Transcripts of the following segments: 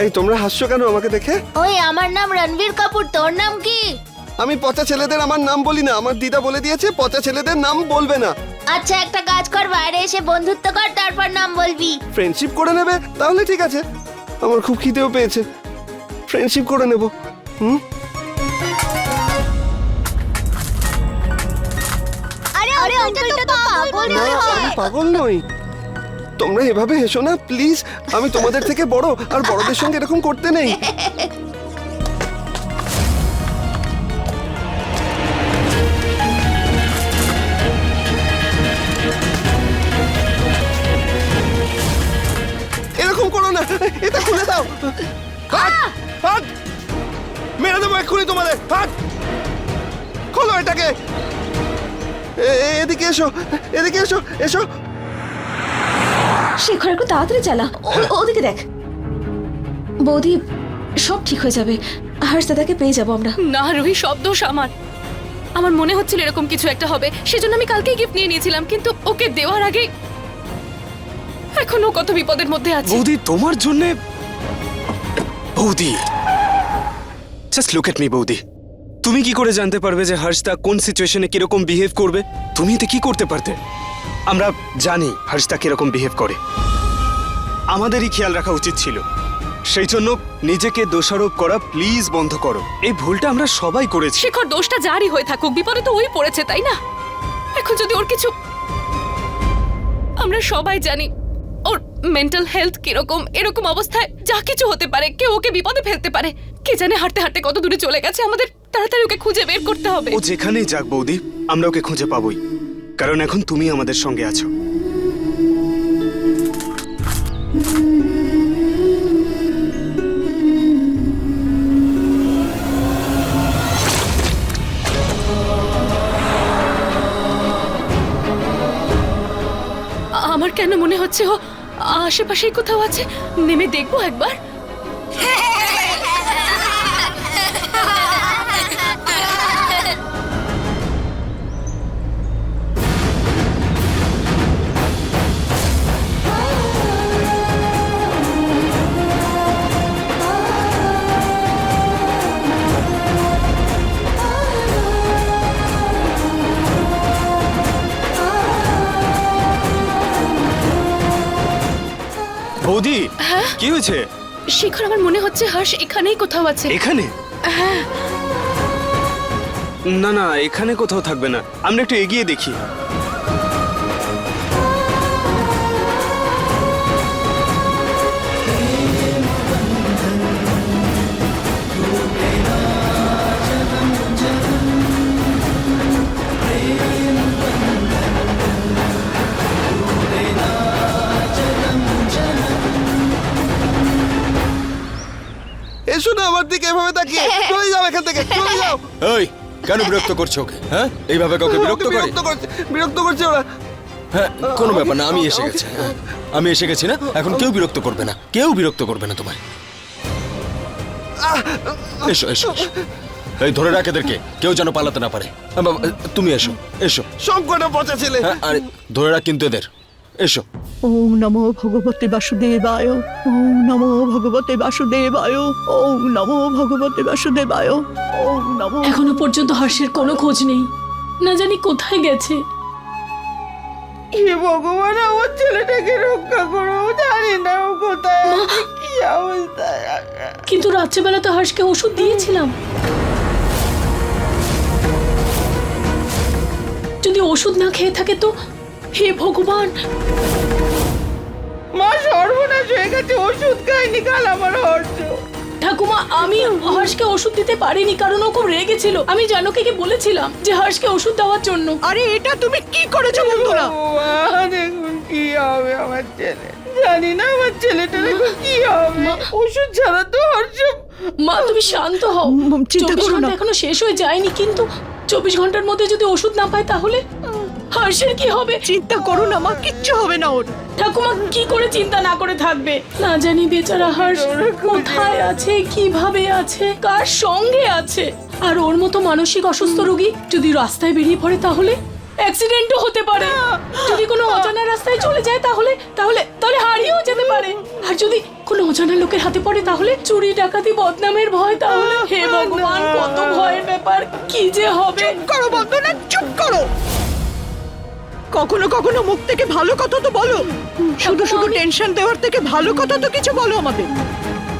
এই তোমরা হাসছো কেন আমাকে দেখে ওই আমার নাম রণবীর কাপুর তোর নাম কি আমি পচা ছেলেদের আমার নাম বলি না আমার দিদা বলে দিয়েছে পচা ছেলেদের নাম বলবে না আচ্ছা একটা কাজ কর বাইরে এসে বন্ধুত্ব কর তারপর নাম বলবি ফ্রেন্ডশিপ করে নেবে তাহলে ঠিক আছে আমার খুব খিদেও পেয়েছে ফ্রেন্ডশিপ করে নেব হুম আরে আরে আঙ্কেলটা তো পাগল না আমি পাগল নই তোমরা এভাবে হেসো না, প্লিজ। আমি তোমাদের থেকে বড়, আর বড়দের সঙ্গে এরকম করতে নেই। এরকম করো না, এটা খুলে দাও। হাট হাট। মেরে দেবো এক্ষুনি তোমাদের, হাট। খোলো এটাকে। এদিকে এসো এদিকে এসো এসো। শেখর একটু তাড়াতাড়ি চালা। ও- ওদিকে দেখ। বৌদি সব ঠিক হয়ে যাবে। হর্ষ দাদাকে পেয়ে যাব আমরা। না রুহি সব দোষ আমার। আমার মনে হচ্ছিল এরকম কিছু একটা হবে। সেজন্য আমি কালকেই গিফট নিয়ে নিয়েছিলাম কিন্তু ওকে দেওয়ার আগে এখনও কত বিপদের মধ্যে আছে। বৌদি তোমার জন্য বৌদি। জাস্ট লুক এট মি বৌদি। তুমি কি করে জানতে পারবে যে হর্ষদা কোন সিচুয়েশনে কীরকম বিহেভ করবে? তুমি এতে কি করতে পারতে? আমরা জানি হর্ষদা কীরকম বিহেভ করে। আমাদেরই খেয়াল রাখা উচিত ছিল। সেই জন্য নিজেকে দোষারোপ করা প্লিজ বন্ধ করো। এই ভুলটা আমরা সবাই করেছি। শেখর দোষটা জারি হয়ে থাকুক বিপদে তো ওই পড়েছে তাই না? এখন যদি ওর কিছু আমরা সবাই জানি ওর মেন্টাল হেলথ কীরকম এরকম অবস্থায় যা কিছু হতে পারে কেউ ওকে বিপদে ফেলতে পারে। কে জানে হাঁটতে হাঁটতে কত দূরে চলে গেছে আমাদের তাড়াতাড়ি ওকে খুঁজে বের করতে হবে। ও যেখানেই যাক বৌদি আমরা ওকে খুঁজে পাবোই। কারণ এখন তুমি আমাদের সঙ্গে আছো। আমার কেন মনে হচ্ছে ও আশেপাশেই কোথাও আছে? নেমে দেখব একবার। বৌদি কি হয়েছে? শেখর আমার মনে হচ্ছে হর্ষ এখানেই কোথাও আছে। এখানে? না না এখানে কোথাও থাকবে না। আমরা একটু এগিয়ে দেখি। এসো না আমার দিকে এভাবে তাকিয়ে। চলে যাও এখান থেকে চলে যাও। এই কেন বিরক্ত করছ ওকে? হ্যাঁ? এইভাবে কাউকে বিরক্ত করে? বিরক্ত করছে বিরক্ত করছে ওরা। হ্যাঁ কোনো ব্যাপার না আমি এসে গেছি হ্যাঁ, আমি এসে গেছি না এখন কেউ বিরক্ত করবে না কেউ বিরক্ত করবে না তোমায়। এসো এসো এসো। এই ধরে রাখ এদেরকে কেউ যেন পালাতে না পারে। তুমি এসো এসো। সব কটা পচা ছেলে। হ্যাঁ আরে ধরে রাখ কিন্তু এদের। এসো। ওম নমো ভগবতে বাসুদেবায় ওম নমো ভগবতে বাসুদেবায় ওম নমো ভগবতে বাসুদেবায় ওম নমো এখনও পর্যন্ত হর্ষের কোনো খোঁজ নেই। না জানি কোথায় গেছে। হে ভগবান আমার ছেলেটাকে রক্ষা করো জানি না ও কোথায় আছে, কি অবস্থায় আছে। কিন্তু রাত্রেবেলা তো হর্ষকে ওষুধ দিয়েছিলাম। যদি ওষুধ না খেয়ে থাকে তো হে ভগবান! মা সর্বনাশ হয়ে গেছে ওষুধ খাইনি কাল আমার হর্ষ। ঠাকুমা আমি হর্ষকে ওষুধ দিতে পারিনি কারণ ও খুব রেগেছিল আমি জানকে কি বলেছিলাম যে হর্ষকে ওষুধ দেওয়ার জন্য। আরে এটা তুমি কি করেছ বন্ধুরা? দেখুন কি হবে আমার ছেলে। জানি না আমার এখন কি হবে। ওষুধ ছাড়া তো হর্ষ মা তুমি শান্ত হও। চিন্তা চব্বিশ করো না। ঘণ্টা এখনও শেষ হয়ে যায়নি কিন্তু চব্বিশ ঘণ্টার মধ্যে যদি ওষুধ না পায় তাহলে? হর্ষের কি হবে? চিন্তা করো না মা কিচ্ছু হবে না ওর। ঠাকুমা কি করে চিন্তা না করে থাকবে? না জানি বেচারা হর্ষ কোথায় আছে কীভাবে আছে কার সঙ্গে আছে। আর ওর মতো মানসিক অসুস্থ রোগী যদি রাস্তায় বেরিয়ে পড়ে তাহলে? অ্যাক্সিডেন্টও হতে পারে। যদি কোনো অজানা রাস্তায় চলে যায় তাহলে? তাহলে তাহলে হারিয়েও যেতে পারে। আর যদি কোনো অজানা লোকের হাতে পড়ে তাহলে? চুরি ডাকাতি বদনামের ভয় তাহলে? হে ভগবান কত ভয়ের ব্যাপার কি যে হবে। চুপ করো বন্দনা চুপ করো। কখনো কখনো মুখ থেকে ভালো কথা তো বলো। শুধু শুধু টেনশন দেওয়ার থেকে ভালো কথা তো কিছু বলো আমাদের।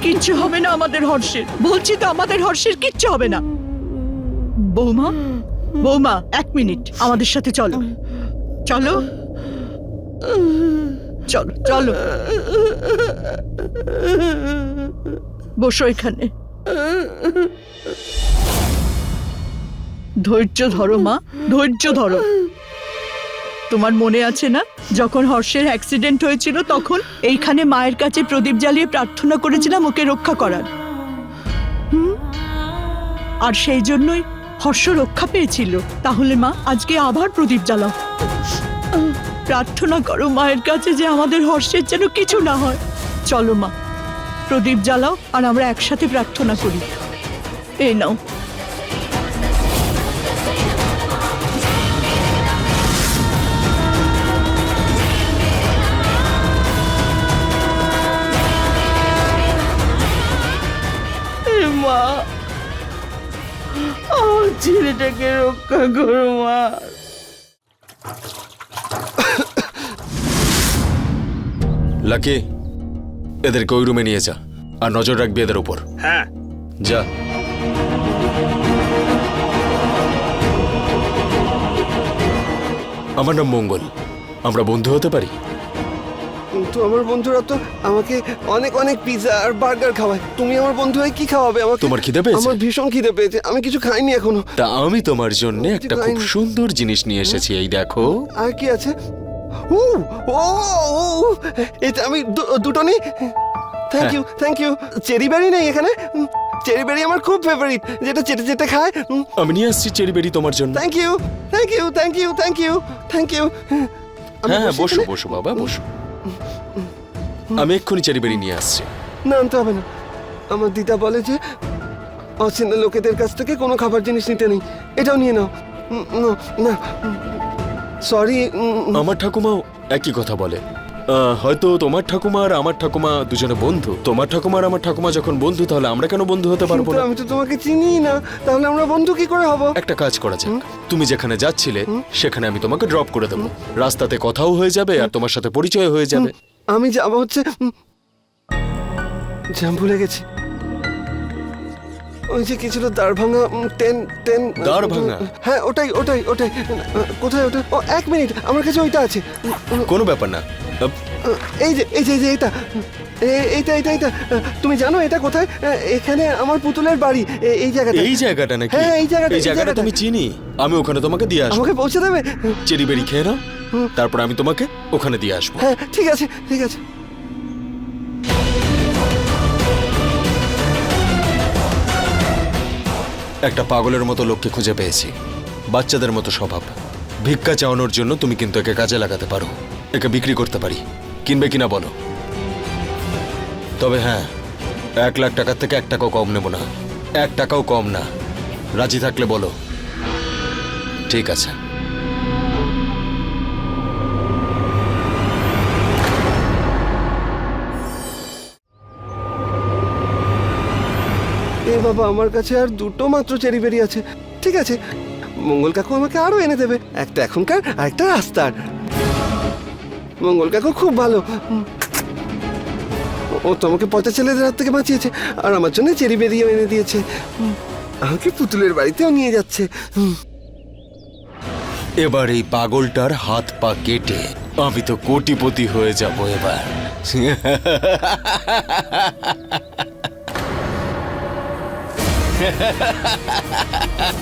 কিচ্ছু হবে না আমাদের হর্ষের। বলছি তো আমাদের হর্ষের কিচ্ছু হবে না। বৌমা বৌমা এক মিনিট আমাদের সাথে চলো। চলো। চলো চলো। বসো এখানে। ধৈর্য ধরো মা ধৈর্য ধরো। তোমার মনে আছে না? যখন হর্ষের অ্যাক্সিডেন্ট হয়েছিল তখন এইখানে মায়ের কাছে প্রদীপ জ্বালিয়ে প্রার্থনা করেছিলাম ওকে রক্ষা করার? আর সেই জন্যই হর্ষ রক্ষা পেয়েছিল। তাহলে মা, আজকে আবার প্রদীপ জ্বালাও। প্রার্থনা করো মায়ের কাছে যে আমাদের হর্ষের যেন কিছু না হয়। চলো মা, প্রদীপ জ্বালাও আর আমরা একসাথে প্রার্থনা করি। এই নাও। মা। আমার ছেলেটাকে রক্ষা করো মা। লাকি এদেরকে ওই রুমে নিয়ে যা আর নজর রাখবি এদের উপর। হ্যাঁ। যা। আমার নাম মঙ্গল। আমরা বন্ধু হতে পারি? কিন্তু আমার বন্ধুরা তো আমাকে অনেক অনেক পিৎজা আর বার্গার খাওয়ায়। তুমি আমার বন্ধু হয়ে কি খাওয়াবে? আমাকে তোমার খিদে পেয়েছে? আমার ভীষণ খিদে পেয়েছে। আমি কিছু খাইনি এখনও। তা আমি তোমার জন্য একটা খুব সুন্দর জিনিস নিয়ে এসেছি এই দেখো। আর কি আছে? ও ও এটা আমি দুটো নিই? Thank. You thank you cherry berry নেই এখানে? চেরি বেরি আমার খুব ফেভারিট যেটা চেটে চেটে খায় আমি নিয়ে আসছি চেরি বেরি তোমার জন্য। Thank you thank you thank you thank you thank you হ্যাঁ হ্যাঁ বসো বসো বাবা বসো। আমি এক্ষুনি চারি বেরি নিয়ে আসছি। না আনতে হবে না। আমার দিদা বলে যে অচেনা লোকেদের কাছ থেকে কোনো খাবার জিনিস নিতে নেই। এটাও নিয়ে নাও। না, না। সরি আমার ঠাকুমাও একই কথা বলে। হয়তো তোমার ঠাকুমা আর আমার ঠাকুমা দুজনে বন্ধু। তোমার ঠাকুমা আর আমার ঠাকুমা যখন বন্ধু তাহলে আমরা কেন বন্ধু হতে পারব না? আমি তো তোমাকে চিনি না। তাহলে আমরা বন্ধু কি করে হব? একটা কাজ করা যাক। তুমি যেখানে যাচ্ছিলে সেখানে আমি তোমাকে ড্রপ করে দেবো। রাস্তাতে কথাও হয়ে যাবে আর তোমার সাথে পরিচয় হয়ে যাবে। আমি যাব হচ্ছে জ্যাম ভুলে গেছি। ওই যে কি ছিল দাঁড় ভাঙা টেন টেন দাঁড় ভাঙা? হ্যাঁ ওটাই ওটাই ওটাই। কোথায় ওটা? ও এক মিনিট আমার কাছে ওইটা আছে। কোনো ব্যাপার না। এই যে এই যে এই যে এইটা এ- এইটা এইটা এইটা তুমি জানো এটা কোথায়? এখানে আমার পুতুলের বাড়ি এই জায়গাটা। এই জায়গাটা নাকি? হ্যাঁ, এই জায়গাটা, এই জায়গাটা। তুমি চিনি? আমি ওখানে তোমাকে দিয়ে আসব। আমাকে পৌঁছে দেবে? চেরি বেরি খেয়ে নাও। তারপর আমি তোমাকে ওখানে দিয়ে আসব। হ্যাঁ ঠিক আছে ঠিক আছে। একটা পাগলের মতো লোককে খুঁজে পেয়েছি। বাচ্চাদের মতো স্বভাব। ভিক্ষা চাওয়ানোর জন্য তুমি কিন্তু একে কাজে লাগাতে পারো। একে বিক্রি করতে পারি। কিনবে কিনা বলো। তবে হ্যাঁ এক লাখ টাকার থেকে এক টাকাও কম নেব না। এক টাকাও কম না। রাজি থাকলে বলো। ঠিক আছে। বাবা, আমার কাছে আর দুটো মাত্র চেরি বেরি আছে। ঠিক আছে, মঙ্গল কাকু আমাকে আরও এনে দেবে। একটা এখনকার আর একটা রাস্তার। মঙ্গল কাকু খুব ভালো। ও তো আমাকে পচা ছেলেদের হাত থেকে বাঁচিয়েছে, আর আমার জন্য চেরি বেরিয়ে এনে দিয়েছে। আমাকে পুতুলের বাড়িতেও নিয়ে যাচ্ছে। এবার এই পাগলটার হাত পা কেটে আমি তো কোটিপতি হয়ে যাব এবার। Ha ha ha ha ha ha!